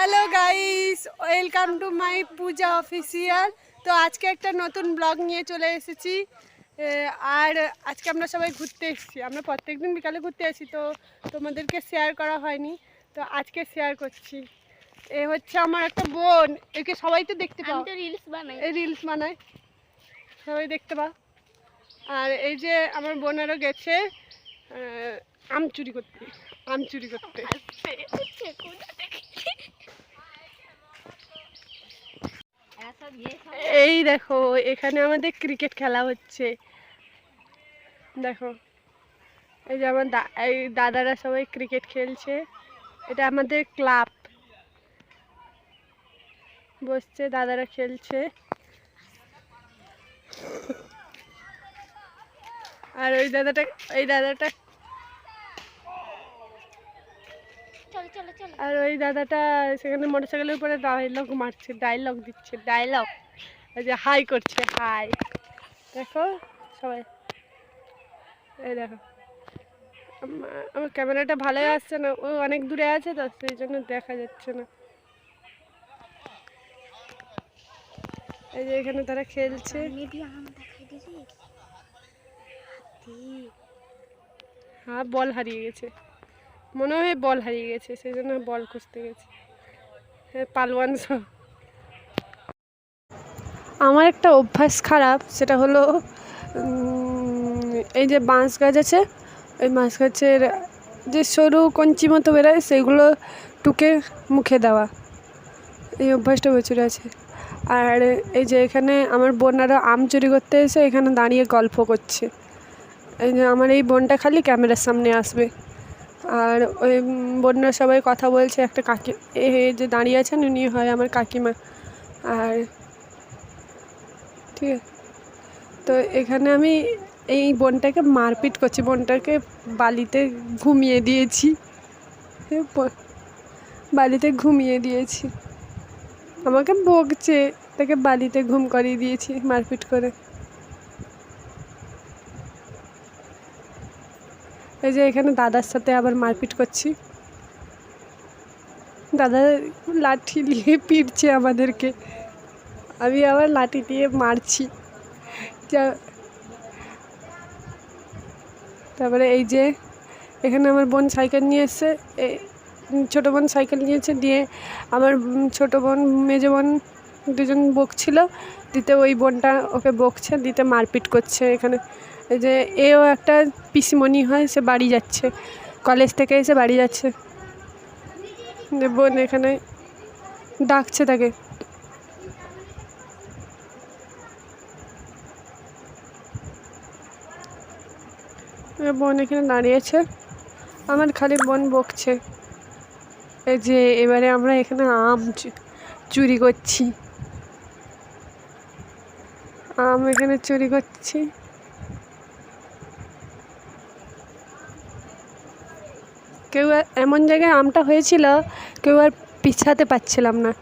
Hello guys welcome to my Puja official তো আজকে একটা নতুন ব্লগ নিয়ে চলে এসেছি। আর আজকে আমরা সবাই ঘুরতে এসেছি। আমরা প্রত্যেকদিন বিকালে ঘুরতে আসি তো তোমাদেরকে শেয়ার করা হয়নি। তো আজকে শেয়ার করছি। এ হচ্ছে আমার একটা বোন। একে সবাই তো দেখতে পাও। রিলস বানাই। এই রিলস বানায় সবাই দেখতে পাও। আর এই যে আমার বোনেরও গেছে আম চুরি করতে। আম চুরি করতে এই দেখো এখানে আমাদের ক্রিকেট খেলা হচ্ছে। দেখো এই যে আমার এই দাদারা সবাই ক্রিকেট খেলছে। এটা আমাদের ক্লাব বসছে দাদারা খেলছে। আর ওই দাদাটা এই দাদাটা চলো চলো চলো আর ওই দাদাটা সেখানে মোটরসাইকেলের উপরে ডায়লগ মারছে ডায়লগ দিচ্ছে ডায়লগ যে হাই করছে হাই দেখো সবাই। এই দেখো। আমা- আমার ক্যামেরাটা ভালোই আসছে না ও অনেক দূরে আছে তো সেই জন্য দেখা যাচ্ছে না। এই যে এখানে তারা খেলছে। হ্যাঁ বল হারিয়ে গেছে। মনে হয় বল হারিয়ে গেছে, সেই জন্য বল খুঁজতে গেছে। হ্যাঁ পালোয়ান সব আমার একটা অভ্যাস খারাপ, সেটা হলো এই যে বাঁশ গাছ আছে, ওই বাঁশ গাছের যে সরু কঞ্চি মতো বেরোয়, সেগুলো টুকে মুখে দেওয়া। এই অভ্যাসটা প্রচুর আছে। আর এই যে এখানে আমার বোনারা আম চুরি করতে এসে এখানে দাঁড়িয়ে গল্প করছে। এই যে আমার এই বোনটা খালি ক্যামেরার সামনে আসবে। আর ওই বন্যার সবাই কথা বলছে, একটা কাকি, এ যে দাঁড়িয়ে আছেন উনি হয় আমার কাকিমা। আর ঠিক তো এখানে আমি এই বোনটাকে মারপিট করছি, বোনটাকে বালিতে ঘুমিয়ে দিয়েছি। বালিতে ঘুমিয়ে দিয়েছি। আমাকে বকছে, তাকে বালিতে ঘুম করিয়ে দিয়েছি মারপিট করে। এই যে এখানে দাদার সাথে আবার মারপিট করছি। দাদা লাঠি নিয়ে পিটছে আমাদেরকে। আমি আবার লাঠি দিয়ে মারছি। যা- তারপরে এই যে এখানে আমার বোন সাইকেল নিয়ে এসছে। ছোটো বোন সাইকেল নিয়েছে দিয়ে আমার ছোটো বোন, মেজো বোন দুজন বকছিল। দিতে ওই বোনটা ওকে বকছে, দিতে মারপিট করছে এখানে। যে এও একটা পিসিমণি হয়, সে বাড়ি যাচ্ছে। কলেজ থেকে এসে বাড়ি যাচ্ছে। বোন এখানে ডাকছে তাকে। বোন এখানে দাঁড়িয়েছে। আমার খালি বোন বকছে। এই যে এবারে আমরা এখানে আম চুরি করছি। আম এখানে চুরি করছি। কেউ এমন জায়গায় আমটা হয়েছিল, কেউ আর পিছাতে পারছিলাম না।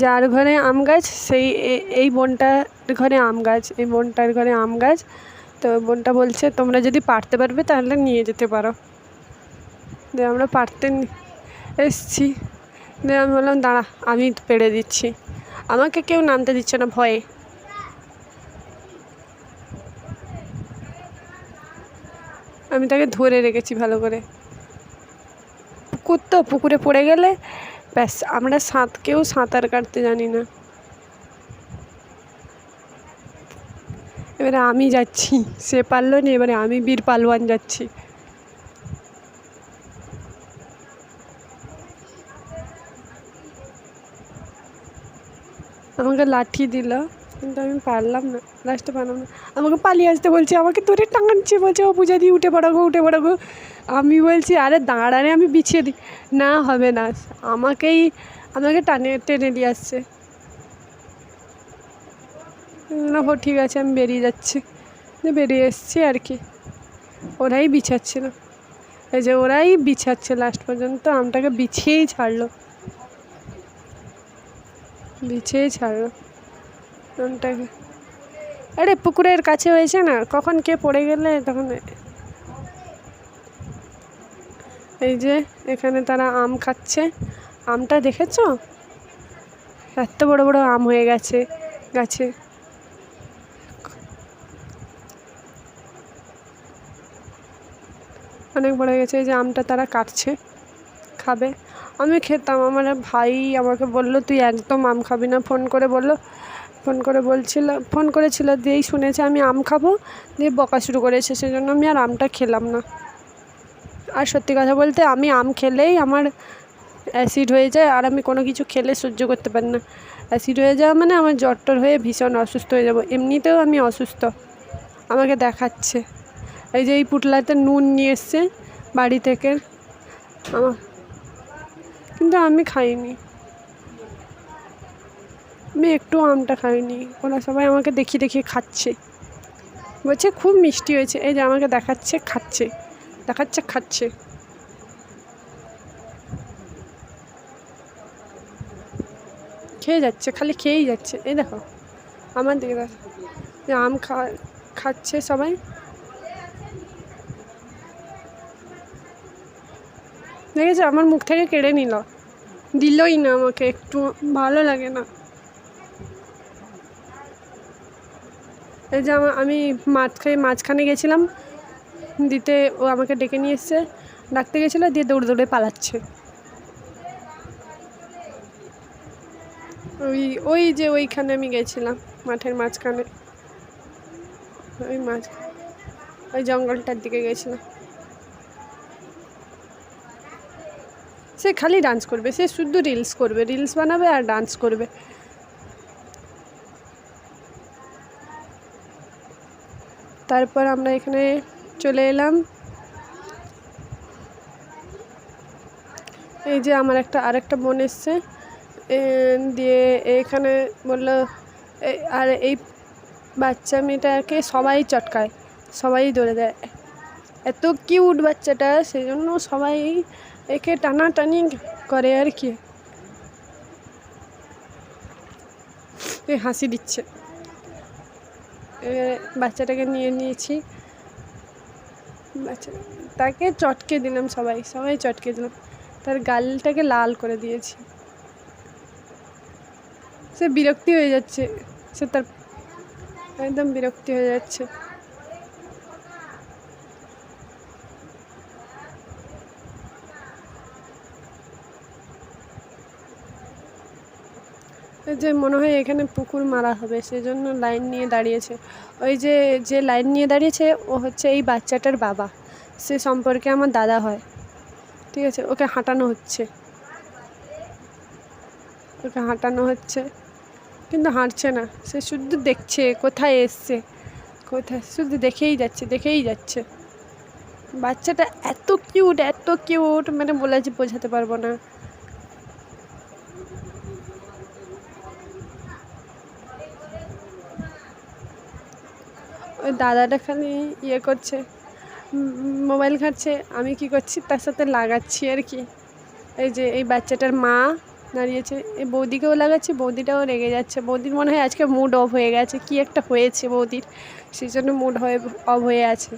যার ঘরে আম গাছ, সেই এই বোনটার ঘরে আম গাছ, এই বোনটার ঘরে আম গাছ। তো বোনটা বলছে, তোমরা যদি পারতে পারবে তাহলে নিয়ে যেতে পারো। দিয়ে আমরা পারতে এসছি। দিয়ে আমি বললাম, দাঁড়া, আমি পেড়ে দিচ্ছি। আমাকে কেউ নামতে দিচ্ছে না, ভয়ে। আমি তাকে ধরে রেখেছি ভালো করে। পুকুর তো, পুকুরে পড়ে গেলে ব্যাস, আমরা সাঁত, কেউ সাঁতার কাটতে জানি না। এবারে আমি যাচ্ছি, সে পারল না, এবারে আমি বীর পালোয়ান যাচ্ছি। আমাকে লাঠি দিল। কিন্তু আমি পারলাম না লাস্টে পারলাম না। আমাকে পালিয়ে আসতে বলছে, আমাকে ধরে টাঙাচ্ছে। বলছে, ও পূজা দিয়ে উঠে পড়ো গো, উঠে পড়ো গো। আমি বলছি, আরে দাঁড়ানে আমি বিছিয়ে দিই না, হবে না। আমাকেই, আমাকে টানে, টেনে দিয়ে আসছে। না, হো, ঠিক আছে, আমি বেরিয়ে যাচ্ছি। বেরিয়ে এসছি আর কি। ওরাই বিছাচ্ছিল এই যে, ওরাই বিছাচ্ছে লাস্ট পর্যন্ত, আমটাকে বিছিয়েই ছাড়লো। বিছিয়েই ছাড়লো। আরে, পুকুরের কাছে হয়েছে না। কখন কে পড়ে গেলে তখন এই যে, এখানে তারা আম খাচ্ছে। আমটা দেখেছ? এত বড় বড় আম হয়ে গেছে গাছে। অনেক বড় হয়ে গেছে, এই যে আমটা তারা কাটছে, খাবে। আমি খেতাম, আমার ভাই আমাকে বলল, তুই একদম আম খাবি না। ফোন করে বলল ফোন করে বলছিল, ফোন করেছিল, দিয়েই শুনেছে, আমি আম খাব, দিয়ে বকা শুরু করেছে, সেজন্য আমি আর আমটা খেলাম না। আর সত্যি কথা বলতে, আমি আম খেলেই আমার অ্যাসিড হয়ে যায়, আর আমি কোনো কিছু খেলে সহ্য করতে পারি না। অ্যাসিড হয়ে যাওয়া মানে আমার টর হয়ে ভীষণ অসুস্থ হয়ে যাব, এমনিতেও আমি অসুস্থ। আমাকে দেখাচ্ছে। এই যে এই পুটলাতে নুন নিয়ে এসছে বাড়ি থেকে। আমার কিন্তু আমি খাইনি। আমি একটু আমটা খাইনি। ওরা সবাই আমাকে দেখিয়ে দেখিয়ে খাচ্ছে। বলছে, খুব মিষ্টি হয়েছে। এই যে আমাকে দেখাচ্ছে, খাচ্ছে। দেখাচ্ছে, খাচ্ছে। খেয়ে যাচ্ছে, খালি খেয়েই যাচ্ছে। এই দেখো, আমার দিকে দেখো। যে আম খাচ্ছে সবাই। দেখেছ? আমার মুখ থেকে কেড়ে নিল। দিলই না আমাকে, একটু ভালো লাগে না। এই যে আমা- মাঝখানে মাঝখানে গেছিলাম। দিতে ও আমাকে ডেকে নিয়ে এসছে। ডাকতে গেছিল, দিয়ে দৌড়ে দৌড়ে পালাচ্ছে। ওই ওই যে ওইখানে আমি গেছিলাম, মাঠের মাঝখানে। ওই মাঝ ওই জঙ্গলটার দিকে গেছিলাম। সে খালি ডান্স করবে, সে শুধু রিলস করবে রিলস বানাবে আর ডান্স করবে। তারপর আমরা এখানে চলে এলাম। এই যে আমার একটা, আরেকটা বোন এসছে। দিয়ে এখানে বলল আর এই বাচ্চা মেয়েটাকে সবাই চটকায়, সবাই ধরে দেয়। এত কিউট বাচ্চাটা সেই জন্য সবাই একে টানাটানি করে আর কি। হাসি দিচ্ছে। বাচ্চাটাকে নিয়ে নিয়েছি। বাচ্চা, তাকে চটকে দিলাম সবাই সবাই চটকে দিলাম তার গালটাকে লাল করে দিয়েছি। সে বিরক্তি হয়ে যাচ্ছে, সে তার একদম বিরক্তি হয়ে যাচ্ছে। যে মনে হয় এখানে পুকুর মারা হবে, সেজন্য লাইন নিয়ে দাঁড়িয়েছে। ওই যে যে লাইন নিয়ে দাঁড়িয়েছে, ও হচ্ছে এই বাচ্চাটার বাবা। সে সম্পর্কে আমার দাদা হয়। ঠিক আছে, ওকে হাঁটানো হচ্ছে। ওকে হাঁটানো হচ্ছে। কিন্তু হাঁটছে না। সে শুধু দেখছে, কোথায় এসছে? কোথায়? শুধু দেখেই যাচ্ছে দেখেই যাচ্ছে। বাচ্চাটা এত কিউট এত কিউট মানে বলে যে বোঝাতে পারব না। ওই দাদাটা খালি ইয়ে করছে মোবাইল ঘাটছে, আমি কি করছি? তার সাথে লাগাচ্ছি আর কি। এই যে এই বাচ্চাটার মা দাঁড়িয়েছে, এই বৌদিকেও লাগাচ্ছি, বৌদিটাও রেগে যাচ্ছে। বৌদির মনে হয় আজকে মুড অফ হয়ে গেছে, কি একটা হয়েছে বৌদির, সেই জন্য মুড হয়ে অফ হয়ে আছে।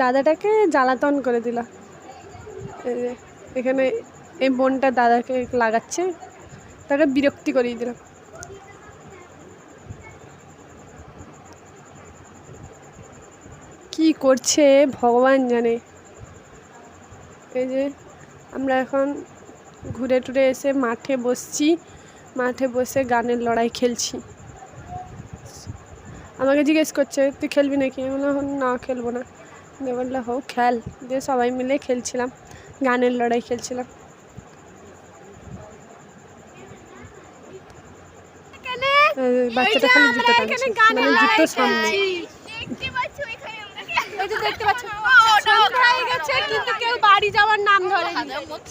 দাদাটাকে জ্বালাতন করে দিল। এখানে এই বোনটা দাদাকে লাগাচ্ছে, তাকে বিরক্তি করিয়ে দিলাম কি করছে ভগবান জানে। এই যে আমরা এখন ঘুরে টুরে এসে মাঠে বসছি, মাঠে বসে গানের লড়াই খেলছি। আমাকে জিজ্ঞেস করছে, তুই খেলবি নাকি? আমি বললাম, না, খেলব না। দিয়ে বলল হোক খেল। দিয়ে সবাই মিলে খেলছিলাম, গানের লড়াই খেলছিলাম এই যে বাচ্চাটা খালি জুতো টানছে মানে জুতো সামনে।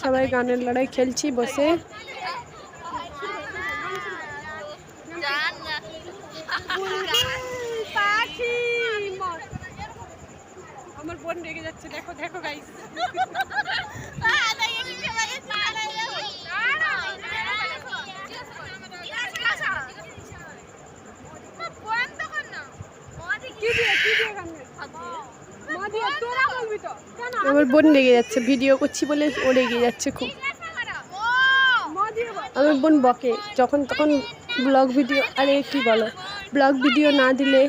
সবাই গানের লড়াই খেলছি বসে। আমার বোন রেগে যাচ্ছে দেখো দেখো গাইস বল দিয়ে তোরা বলবি তো কেন আমার বোন রেগে যাচ্ছে, ভিডিও করছি বলে ও রেগে যাচ্ছে খুব। আমার বোন বকে, যখন তখন ব্লগ ভিডিও, আরে কি বলো, ব্লগ ভিডিও না দিলে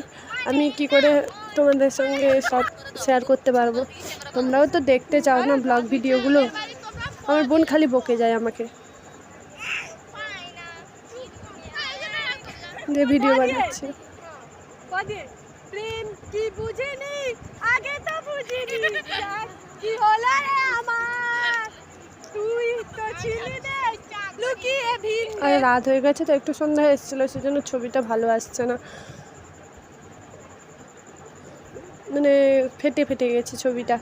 আমি কি করে তোমাদের সঙ্গে সব শেয়ার করতে পারব? তোমরাও তো দেখতে চাও না ব্লগ ভিডিওগুলো? আমার বোন খালি বকে যায় আমাকে। যে ভিডিও বানাচ্ছে। প্রেম কি আগে তো বুঝিনি। কি হলো রে আমার? তুই তো ছিলি লুকিয়ে ভিন আর রাত হয়ে গেছে তো, একটু সন্ধ্যা এসেছিল, সেজন্য ছবিটা ভালো আসছে না। মানে ফেটে ফেটে গেছে ছবিটা।